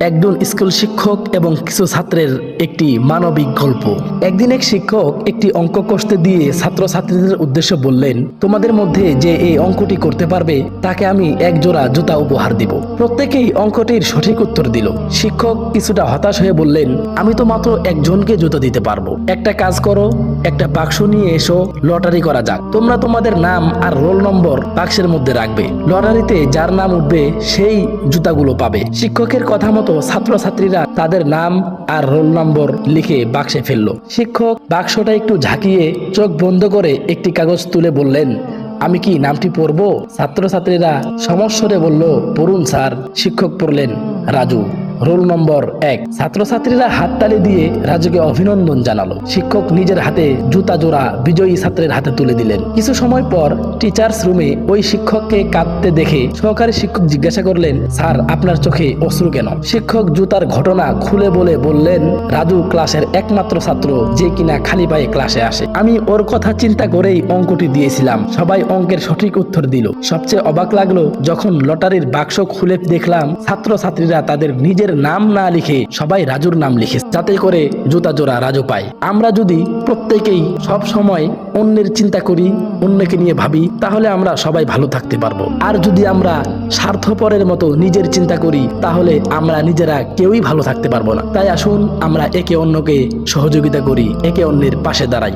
একজন স্কুল শিক্ষক এবং কিছু ছাত্রের একটি মানবিক গল্প। একদিন এক শিক্ষক একটি অঙ্ক কষতে দিয়ে ছাত্রছাত্রীদের উদ্দেশ্যে বললেন, তোমাদের মধ্যে যে এই অঙ্কটি করতে পারবে, তাকে আমি এক জোড়া জুতা উপহার দিব। প্রত্যেকেই অঙ্কটির সঠিক উত্তর দিল। শিক্ষক কিছুটা হতাশ হয়ে বললেন, আমি তো মাত্র একজনকে জুতা দিতে পারব। একটা কাজ করো, একটা বাক্স নিয়ে এসো, লটারি করা যাক। তোমরা তোমাদের নাম আর রোল নম্বর বাক্সের মধ্যে রাখবে। লটারিতে যার নাম উঠবে, সেই জুতাগুলো পাবে। শিক্ষকের কথা মতো ছাত্রছাত্রীরা তাদের নাম আর রোল নম্বর লিখে বাক্সে ফেলল। শিক্ষক বাক্সটা একটু ঝাঁকিয়ে চোখ বন্ধ করে একটি কাগজ তুলে বললেন, আমি কি নামটি পড়ব? ছাত্রছাত্রীরা সমস্যরে বলল, পড়ুন স্যার। শিক্ষক পড়লেন, রাজু। রোল নম্বর এক। ছাত্রছাত্রীরা হাততালি দিয়ে রাজুকে অভিনন্দন জানালো। শিক্ষক নিজের হাতে জুতা জোড়া বিজয়ী ছাত্রের হাতে তুলে দিলেন। কিছু সময় পর টিচার্স রুমে ওই শিক্ষককে কাঁদতে দেখে সহকারী শিক্ষক জিজ্ঞাসা করলেন, স্যার, আপনার চোখে অশ্রু কেন? শিক্ষক জুতার ঘটনা খুলে বলে বললেন, রাজু ক্লাসের একমাত্র ছাত্র যে কিনা খালি পায়ে ক্লাসে আসে। আমি ওর কথা চিন্তা করেই অঙ্কটি দিয়েছিলাম। সবাই অঙ্কের সঠিক উত্তর দিল। সবচেয়ে অবাক লাগল, যখন লটারির বাক্স খুলে দেখলাম, ছাত্রছাত্রীরা তাদের নিজের নাম না লিখে সবাই রাজুর নাম লিখে, যাতে করে জুতা জোড়া রাজু পায়। আমরা যদি প্রত্যেকেই সব সময় অন্যের চিন্তা করি, অন্যকে নিয়ে ভাবি, তাহলে আমরা সবাই ভালো থাকতে পারব। আর যদি আমরা স্বার্থপরের মতো নিজের চিন্তা করি, তাহলে আমরা নিজেরা কেউই ভালো থাকতে পারব না। তাই আসুন, আমরা একে অন্যকে সহযোগিতা করি, একে অন্যের পাশে দাঁড়াই।